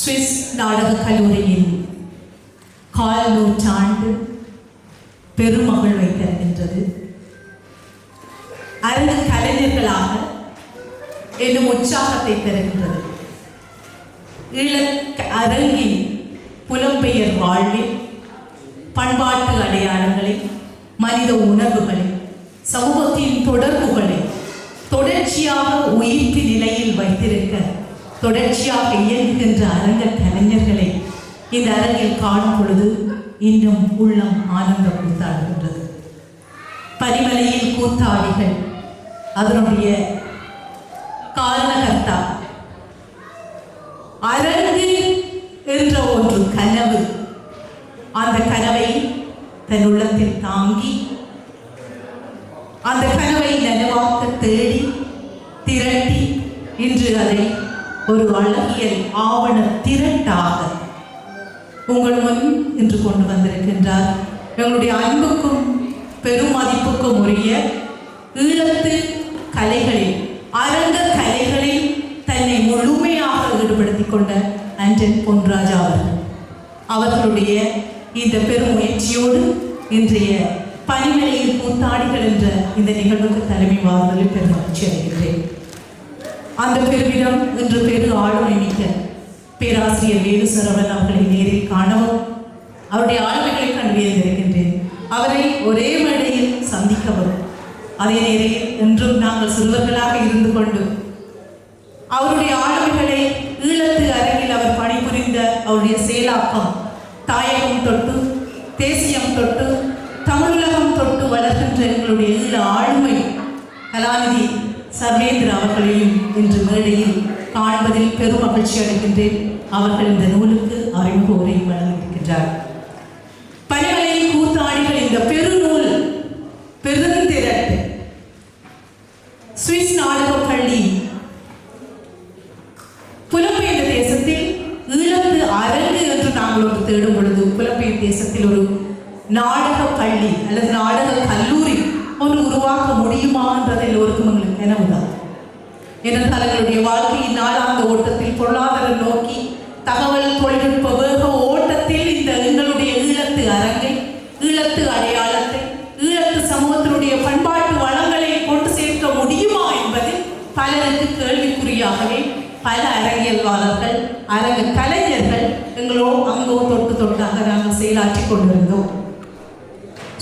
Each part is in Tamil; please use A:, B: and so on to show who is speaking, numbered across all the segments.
A: சுவிஸ் நாடக கல்லூரியின் கால் நூற்றாண்டு பெருமகள் வைத்திருக்கின்றது. அரங்க கலைஞர்களாக என்னும் உற்சாகத்தை தருகின்றது ஈழ அரங்கின் புலம்பெயர் வாழ்வில் பண்பாட்டு அடையாளங்களை மனித உணர்வுகளை சமூகத்தின் தொடர்புகளை தொடர்ச்சியாக உயிர்ப்பு நிலையில் வைத்திருக்க தொடர்ச்சியாக இயங்குகின்ற அரங்க கலைஞர்களை இந்த அரங்கில் காணும் பொழுது இன்னும் உள்ளம் ஆனந்தம் கூத்தாடுகின்றது பரிமலையில் கூத்தாடிகள் அதனுடைய காரணகர்த்தா அரங்கு என்ற ஒரு கனவு. அந்த கனவை தன் உள்ளத்தில் தாங்கி அந்த கனவை நனவாக்க தேடி திரட்டி இன்று அதை ஒரு அழகியல் ஆவண திரட்டாக உங்கள் முன் இன்று கொண்டு வந்திருக்கின்றார். எங்களுடைய அன்புக்கும் பெருமதிப்புக்கும் உரிய ஈழத்து கலைகளில் அரங்க கலைகளில் தன்னை முழுமையாக ஈடுபடுத்திக் கொண்ட ஆண்டன் பொன்ராஜா அவர்கள். அவர்களுடைய இந்த பெருமுயற்சியோடு இன்றைய பனிமலையில் கூத்தாடிகள் என்ற இந்த நிகழ்வுக்கு தலைமை வாருதலில் பெருமகிழ்ச்சி அடைகின்றேன். அந்த பெருமிடம் இன்று பெரு ஆளுமை மிக்க பேராசிரியர் வேலுசரவன் அவர்களை நேரில் காணவும் அவருடைய ஆளுமைகளை கண்டு இருக்கின்றேன் அவரை ஒரே மேடையில் சந்திக்கவும். அதே நேரில் இன்றும் நாங்கள் சிறுவர்களாக இருந்து கொண்டு அவருடைய ஆளுமைகளை ஈழத்து அரங்கில் அவர் பணிபுரிந்த அவருடைய செயலாக்கம் தாயகம் தொட்டு தேசியம் தொட்டு தமிழகம் தொட்டு வளர்கின்ற எங்களுடைய ஈழ ஆளுமை கலாநிதி சர்வேந்திர அவர்களையும் இன்று மேடையில் காண்பதில் பெரும் மகிழ்ச்சி அடைகின்றேன். அவர்கள் இந்த நூலுக்கு அறிமுக உரை வழங்கியிருக்கின்றார். பனிமலையில் கூத்தாடிகள் இந்த பெருநூல் பெருந்திரட்டு சுவிஸ் நாடகப் பள்ளி. புலம்பெயர்ந்த தேசத்தில் ஈழத்து அரங்கு என்று நாங்கள் ஒரு தேடும் பொழுது புலம்பெயர் தேசத்தில் ஒரு நாடக பள்ளி அல்லது நாடக கல்லூரி ஒன்று உருவாக்க முடியுமா என்றது எல்லோருக்கும் எங்களுக்கு நினைவுதான். ஏனென்றால் எங்களுடைய வாழ்க்கையின் நாளாந்த ஓட்டத்தில் பொருளாதாரம் நோக்கி தகவல் தொழில்நுட்ப வேக ஓட்டத்தில் இந்த எங்களுடைய ஈழத்து அரங்கை ஈழத்து அடையாளத்தை ஈழத்து சமூகத்தினுடைய பண்பாட்டு வளங்களை கொண்டு சேர்க்க முடியுமா என்பது பலருக்கு கேள்விக்குறியாகவே பல அரங்கியல்வாளர்கள் அரங்க கலைஞர்கள் எங்களோ அங்கோ தொட்டு தொட்டாக நாங்கள் செயலாற்றி கொண்டிருந்தோம்.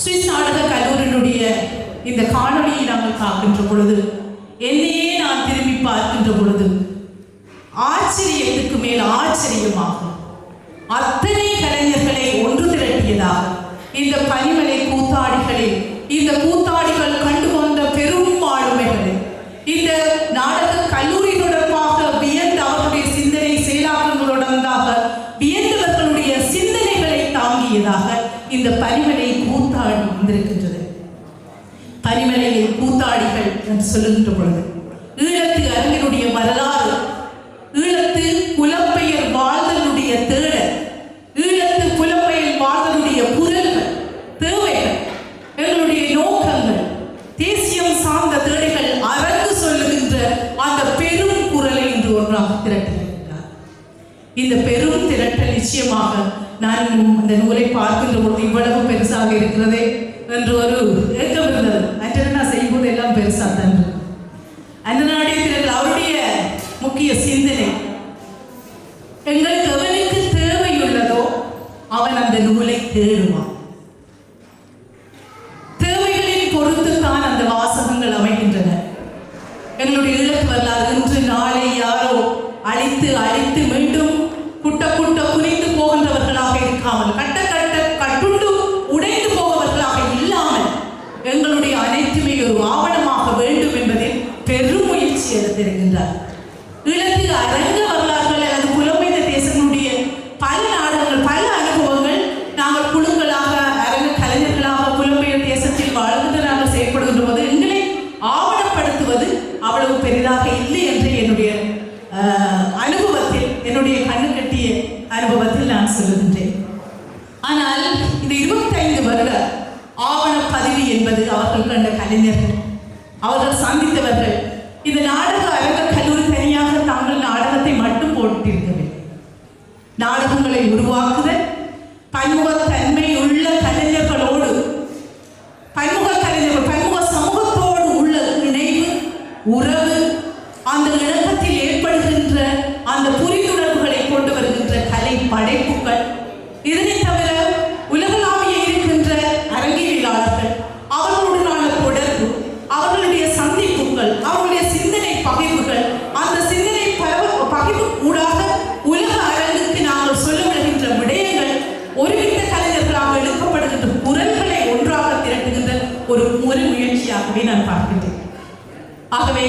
A: சுவிஸ் நாடக கல்லூரியினுடைய இந்த காணொளியை நாங்கள் பார்க்கின்ற பொழுது என்னையே நான் திரும்பி பார்க்கின்ற பொழுது ஆச்சரியத்துக்கு மேல் ஆச்சரியமாகும். அத்தனை கலைஞர்களை ஒன்று திரட்டியதாக இந்த பனிமலை கூத்தாடிகளில் இந்த கூத்தாடிகள் கண்டு கொண்ட பெரும் ஆளுமைகளில் இந்த பனிமலையில் கூத்தாடிகள் என்று சொல்லுகின்ற பொழுது ஈழத்து அரங்கினுடைய வரலாறு ஈழத்து புலம்பெயர் வாழ்தலுடைய தேடல் ஈழத்து புலம்பெயர் வாழ்தலுடைய குரல்கள் தேவைகள் எங்களுடைய நோக்கங்கள் தேசியம் சார்ந்த தேடைகள் அரங்கு சொல்லுகின்ற அந்த பெரும் குரலை இன்று ஒன்றாக திரட்டியிருக்கிறார். இந்த பெரும் திரட்டல் நிச்சயமாக நான் அந்த நூலை பார்க்கின்ற பொழுது இவ்வளவு பெருசாக இருக்கிறதே. என்று ஒரு ஏக்கம் இருந்தது. நான் செய்யும்போது எல்லாம் பெருசாக தான் அந்த நாடே அவருடைய முக்கிய சிந்தனை எங்களுக்கு எவனுக்கு தேவையுள்ளதோ அவன் அந்த நூலை தேடுவான். தேவைகளின் பொறுத்துத்தான் அந்த வாசகங்கள் அமைகின்றன. எங்களுடைய இழப்பு வரலாறு இன்று நாளை யாரோ அழித்து அழித்து மீண்டும் குட்ட குட்ட சேர்ந்திருக்கின்றார். இலக்கு அரங்க வரலாறுகள் அல்லது புலமைந்த தேசங்களுடைய பல நாடகங்கள் பல அனுபவங்கள் நாங்கள் குழுக்களாக அரங்க கலைஞர்களாக புலம்பெயர் தேசத்தில் வாழ்ந்து நாங்கள் செயல்படுகின்ற போது எங்களை ஆவணப்படுத்துவது அவ்வளவு பெரிதாக இல்லை என்று என்னுடைய அனுபவத்தில் என்னுடைய கண்ணு கட்டிய அனுபவத்தில் நான் சொல்லுகின்றேன். ஆனால் இந்த இருபத்தைந்து வருட ஆவண பதிவு என்பது அவர்கள் கண்ட கலைஞர்கள் அவர்கள் சந்தித்தவர்கள் இந்த நாடக அழக கல்லூரி தனியாக தாங்கள் நாடகத்தை மட்டும் போட்டிருக்கவில்லை. நாடகங்களை உருவாக்குதல் பன்முகத்தன்மை முயற்சியாகவே நான் பார்க்கின்றேன். ஆகவே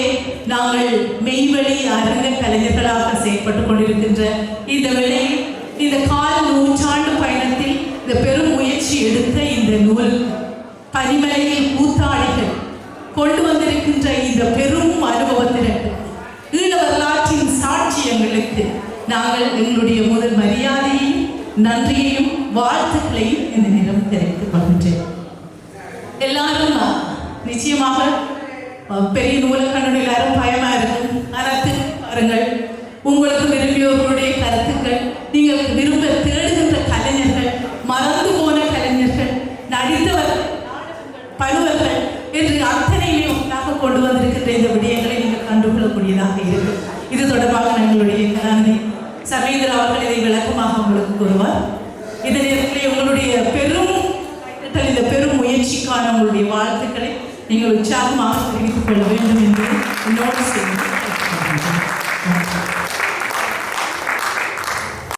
A: நாங்கள் மெய்வழி அரங்க கலைஞர்களாக செயற்பட்டுக் கொண்டிருக்கின்ற இந்த வேளை இந்த கால நூற்றாண்டு பயணத்தில் இந்த பெரும் முயற்சி எடுத்த இந்த நூல் பனிமலையில் கூத்தாடிகள் கொண்டு வந்திருக்கின்ற இந்த பெரும் அனுபவத்திற்கு ஈழ வரலாற்றின் சாட்சியங்களுக்கு நாங்கள் எங்களுடைய முதல் மரியாதையையும் நன்றியையும் வாழ்த்துக்களையும் இந்த நேரம் தெரிவித்துக் கொள்கின்றேன். எல்லாரும் நிச்சயமாக பெரிய நூலகங்கள் எல்லாரும் பயமா இருக்கும். ஆனால் பாருங்கள். உங்களுக்கு விரும்பியவர்களுடைய கருத்துக்கள் நீங்கள் விரும்ப தேடுகின்ற கலைஞர்கள் மறந்து போன கலைஞர்கள் நடித்தவர் பருவர்கள் என்று அத்தனையுமே ஒன்றாக கொண்டு வந்திருக்கின்ற இந்த விடயங்களை நீங்கள் கண்டுகொள்ளக்கூடியதாக இருக்கு. இது தொடர்பாக எங்களுடைய நன்றி சமீந்திர அவர்கள் இதை விளக்கமாக உங்களுக்கு கூறுவார். இந்த நேரத்தில் உங்களுடைய பெரும் இந்த பெரும் முயற்சிக்கான உங்களுடைய வாழ்த்துக்களை நீங்கள் உற்சாகமாக தெரிவித்துக் கொள்ள வேண்டும் என்று என்னோடு செய்யும்